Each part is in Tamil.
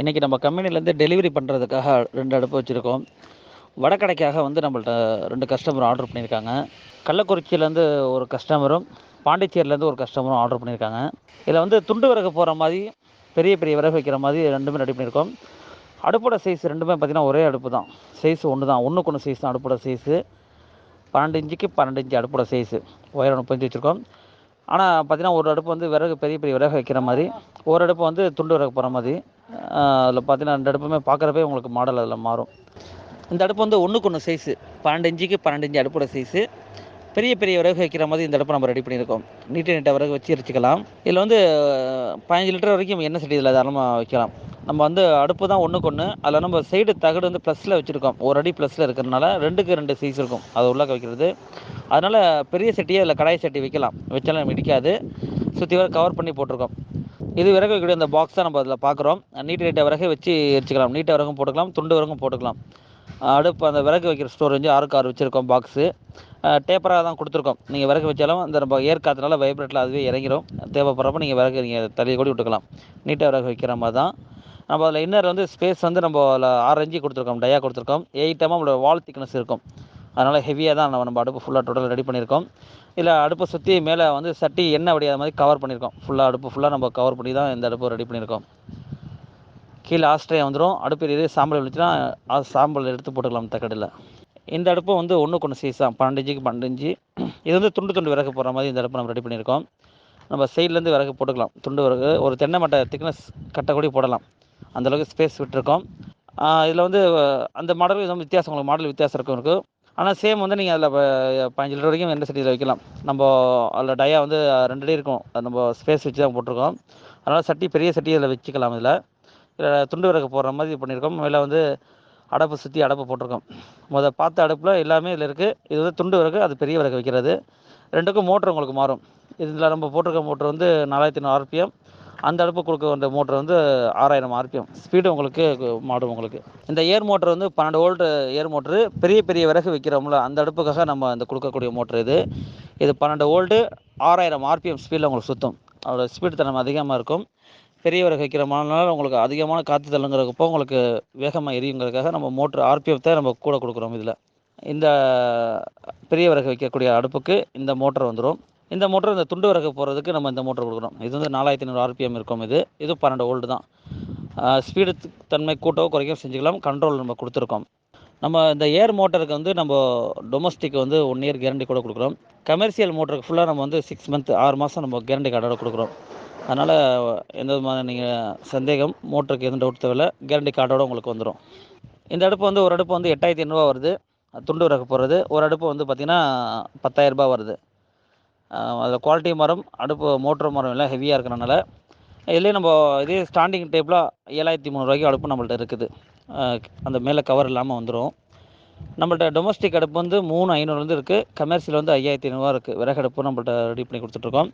இன்றைக்கி நம்ம கம்பெனிலேருந்து டெலிவரி பண்ணுறதுக்காக ரெண்டு அடுப்பு வச்சுருக்கோம். வடக்கடைக்காக வந்து நம்மள்ட்ட ரெண்டு கஸ்டமர் ஆர்டர் பண்ணியிருக்காங்க. கள்ளக்குறிச்சியிலேருந்து ஒரு கஸ்டமரும் பாண்டிச்சேரியிலேருந்து ஒரு கஸ்டமரும் ஆர்டர் பண்ணியிருக்காங்க. இதில் வந்து துண்டு விறகு போகிற மாதிரி பெரிய பெரிய விறகு வைக்கிற மாதிரி ரெண்டுமே ரெடி பண்ணியிருக்கோம். அடுப்போட சைஸ் ரெண்டுமே பார்த்திங்கன்னா ஒரே அடுப்பு தான். சைஸ் ஒன்று தான். ஒன்றுக்கு ஒன்று சைஸ் தான் அடுப்போட சைஸு பன்னெண்டு இஞ்சிக்கு பன்னெண்டு இன்ச்சு அடுப்போட சைஸு உயரம் முப்பஞ்சு வச்சுருக்கோம். ஆனால் பார்த்தீங்கன்னா ஒரு அடுப்பு வந்து விறகு பெரிய பெரிய விறகு வைக்கிற மாதிரி ஒரு அடுப்பு வந்து துண்டு விறகு போகிற மாதிரி அதில் பார்த்தீங்கன்னா ரெண்டு அடுப்புமே பார்க்குறப்பே உங்களுக்கு மாடல் அதில் மாறும். இந்த அடுப்பு வந்து ஒன்றுக்கு ஒன்று சைஸு பன்னெண்டு இஞ்சிக்கு பன்னெண்டு இஞ்சி அடுப்போட சைஸு பெரிய பெரிய விறகு வைக்கிற மாதிரி இந்த அடுப்பை நம்ம ரெடி பண்ணியிருக்கோம். நீட்டை நீட்டாக விறகு வச்சு எரிச்சிக்கலாம். இதில் வந்து பதினஞ்சு லிட்டர் வரைக்கும் எண்ணெய் சட்டி இதில் தாராளமாக வைக்கலாம். நம்ம வந்து அடுப்பு தான் ஒன்றுக்கு ஒன்று அதில் நம்ம சைடு தகடு வந்து ப்ளஸில் வச்சுருக்கோம். ஒரு அடி ப்ளஸில் இருக்கிறனால ரெண்டுக்கு ரெண்டு சைஸ் இருக்கும். அது உள்ளே வைக்கிறது. அதனால் பெரிய சட்டியே அதில் கடாய் சட்டி வைக்கலாம். வச்சாலும் நம்ம இடிக்காது. சுற்றி வர கவர் பண்ணி போட்டிருக்கோம். இது விறகு வைக்கக்கூடிய அந்த பாக்ஸ் தான் நம்ம அதில் பார்க்குறோம் நீட்டு நீட்டை விறகு வச்சு எரிச்சிக்கலாம். நீட்டை விறகும் போட்டுக்கலாம் துண்டு விறகும் போட்டுக்கலாம். அடுப்பு அந்த விறகு வைக்கிற ஸ்டோரேஜ் ஆறுக்கு ஆறு வச்சுருக்கோம் பாக்ஸு டேப்பராக தான் கொடுத்துருக்கோம். நீங்கள் விறகு வச்சாலும் அந்த நம்ம ஏர் காற்றுனால வைப்ரேட்டில் அதுவே இறங்கிடும் தேவைப்படுறப்ப நீங்கள் விறகு நீங்கள் தள்ளி கூட விட்டுக்கலாம். நீட்டாக விறகு வைக்கிற மாதிரி தான். நம்ம அதில் இன்னர் வந்து ஸ்பேஸ் வந்து நம்ம அதில் ஆறு இன்ச்சு கொடுத்துருக்கோம் டயா கொடுத்துருக்கோம். எயிட் எம்எம் நம்மளோட வால் திக்னஸ் இருக்கும். அதனால் ஹெவியாக தான் நம்ம அடுப்பு ஃபுல்லாக டோட்டல் ரெடி பண்ணியிருக்கோம். இல்லை அடுப்பை சுற்றி மேலே வந்து சட்டி எண்ணெய் வடியாத மாதிரி கவர் பண்ணியிருக்கோம். ஃபுல்லாக அடுப்பு ஃபுல்லாக நம்ம கவர் பண்ணி தான் இந்த அடுப்பு ரெடி பண்ணியிருக்கோம். கீழே ஆஸ்ட்ரே வந்துடும் அடுப்பு இதே சாம்பல் விழுந்துச்சுன்னா அது சாம்பல் எடுத்து போட்டுக்கலாம் தக்கடில் இந்த அடுப்பு வந்து ஒன்றுக்கு ஒன்று சைஸ் தான் பன்னெண்டு இஞ்சிக்கு பன்னெண்டு இஞ்சி இது வந்து துண்டு துண்டு விறகு போடுற மாதிரி இந்த அடுப்பு நம்ம ரெடி பண்ணியிருக்கோம். நம்ம சைட்லேருந்து விறகு போட்டுக்கலாம். துண்டு விறகு ஒரு தென்னை மட்டை திக்னஸ் கட்டக்கூடி போடலாம். அந்தளவுக்கு ஸ்பேஸ் விட்டுருக்கோம். இதில் வந்து அந்த மாடல் இதுவும் வித்தியாசம் உங்களுக்கு மாடல் வித்தியாசம் இருக்கும் இருக்குது ஆனால் சேம் வந்து நீங்கள் அதில் பதினஞ்சு லிட்டர் வரைக்கும் எந்த சட்டியில் வைக்கலாம். நம்ம அதில் டயா வந்து ரெண்டு அடி இருக்கும். அது நம்ம ஸ்பேஸ் வச்சு தான் போட்டிருக்கோம். அதனால் சட்டி பெரிய சட்டி அதில் வச்சுக்கலாம் இதில். இதில் துண்டு விறகு போடுற மாதிரி பண்ணியிருக்கோம். மேலே வந்து அடப்பு சுற்றி அடப்பு போட்டிருக்கோம். முதல் பார்த்த அடுப்பில் எல்லாமே இதில் இருக்குது இது வந்து துண்டு விறகு அது பெரிய விறகு வைக்கிறது. ரெண்டுக்கும் மோட்ரு உங்களுக்கு மாறும். இதில் நம்ம போட்டிருக்க மோட்ரு வந்து நாலாயிரத்தி ஐநூறு ஆர்பிஎம் அந்த அடுப்பு கொடுக்க வந்த மோட்டர் வந்து ஆறாயிரம் ஆர்பிஎம் ஸ்பீடு உங்களுக்கு மாடும் உங்களுக்கு. இந்த ஏர் மோட்ரு வந்து பன்னெண்டு வோல்ட்டு ஏர் மோட்ரு பெரிய பெரிய விறகு வைக்கிறோம்ல அந்த அடுப்புக்காக நம்ம இந்த கொடுக்கக்கூடிய மோட்ரு இது. இது பன்னெண்டு வோல்ட்டு ஆறாயிரம் ஆர்பிஎம் ஸ்பீடில் உங்களுக்கு சுத்தம். அதோட ஸ்பீடு தரம் அதிகமாக இருக்கும். பெரிய விறகு வைக்கிறோம்னால உங்களுக்கு அதிகமான காற்று தள்ளுங்கிறப்போ உங்களுக்கு வேகமாக எரியுங்கிறதுக்காக நம்ம மோட்ரு ஆர்பிஎஃப் தான் நம்ம கூட கொடுக்குறோம் இதில். இந்த பெரிய விறகு வைக்கக்கூடிய அடுப்புக்கு இந்த மோட்டர் வந்துடும் இந்த மோட்டர் இந்த துண்டு விறகு போகிறதுக்கு நம்ம இந்த மோட்டர் கொடுக்குறோம் இது வந்து நாலாயிரத்தி ஐநூறு ஆர்பிஎம் இருக்கும் இது. இது பன்னெண்டு ஓல்டு தான். ஸ்பீடு தன்மை கூட்டவோ குறைக்கவோ செஞ்சுக்கலாம். கண்ட்ரோல் நம்ம கொடுத்துருக்கோம். நம்ம இந்த ஏர் மோட்டருக்கு வந்து நம்ம டொமஸ்டிக் வந்து ஒன் இயர் கேரண்டி கூட கொடுக்குறோம். கமர்ஷியல் மோட்டருக்கு ஃபுல்லாக நம்ம வந்து சிக்ஸ் மந்த் ஆறு மாதம் நம்ம கேரண்டி கார்டோட கொடுக்குறோம். அதனால் எந்த விதமான நீங்கள் சந்தேகம் மோட்டருக்கு எதுவும் டவுட் தேவையில்ல. கேரண்டி கார்டோட உங்களுக்கு வந்துடும் இந்த அடுப்பு வந்து ஒரு அடுப்பு வந்து எட்டாயிரத்தி ஐநூறுரூவா வருது. துண்டு விறகு போடுறது. ஒரு அடுப்பு வந்து பார்த்திங்கன்னா பத்தாயிரரூபா வருது. அதில் குவாலிட்டி மரம் அடுப்பு மோட்ரு மரம் எல்லாம் ஹெவியாக இருக்கிறனால இதுலேயே நம்ம இதே ஸ்டாண்டிங் டைப்பில் ஏழாயிரத்தி முந்நூறுவாய்க்கு அடுப்பு நம்மள்ட்ட இருக்குது. அந்த மேலே கவர் இல்லாமல் வந்துடும் நம்மள்ட்ட டொமஸ்டிக் அடுப்பு வந்து மூணு ஐநூறுலேருந்து இருக்குது கமர்ஷியல் வந்து ஐயாயிரத்தி ஐநூறுவா இருக்குது விறகு அடுப்பு நம்மள்ட்ட ரெடி பண்ணி கொடுத்துட்ருக்கோம்.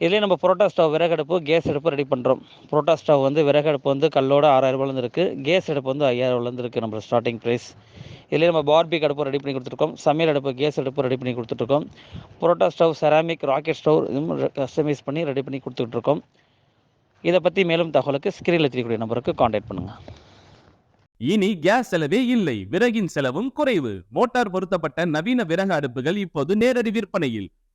இதுலேயே நம்ம புரோட்டா ஸ்டவ் விறகு அடுப்பு கேஸ் அடுப்பு ரெடி பண்ணுறோம் புரோட்டா ஸ்டவ் வந்து விறகு அடுப்பு வந்து கல்லோட ஆறாயிரரூபாலேருந்து இருக்குது கேஸ் அடுப்பு வந்து ஐயாயிரரூபாலேருந்து இருக்குது நம்ம ஸ்டார்டிங் ப்ரைஸ் இதில் நம்ம பார்பிக் அடுப்பு ரெடி பண்ணி கொடுத்துருக்கோம். சமையல் அடுப்பு கேஸ் அடுப்பு ரெடி பண்ணி கொடுத்துட்ருக்கோம் parotta stove ceramic rocket stove இதுவும் கஸ்டமைஸ் பண்ணி ரெடி பண்ணி கொடுத்துட்ருக்கோம். இதை பற்றி மேலும் தகவலுக்கு ஸ்க்ரீனில் தெரியக்கூடிய நம்பருக்கு காண்டாக்ட் பண்ணுங்கள் இனி கேஸ் செலவே இல்லை. விறகின் செலவும் குறைவு. மோட்டார் பொருத்தப்பட்ட நவீன விறகு அடுப்புகள் இப்போது நேரடி விற்பனையில்.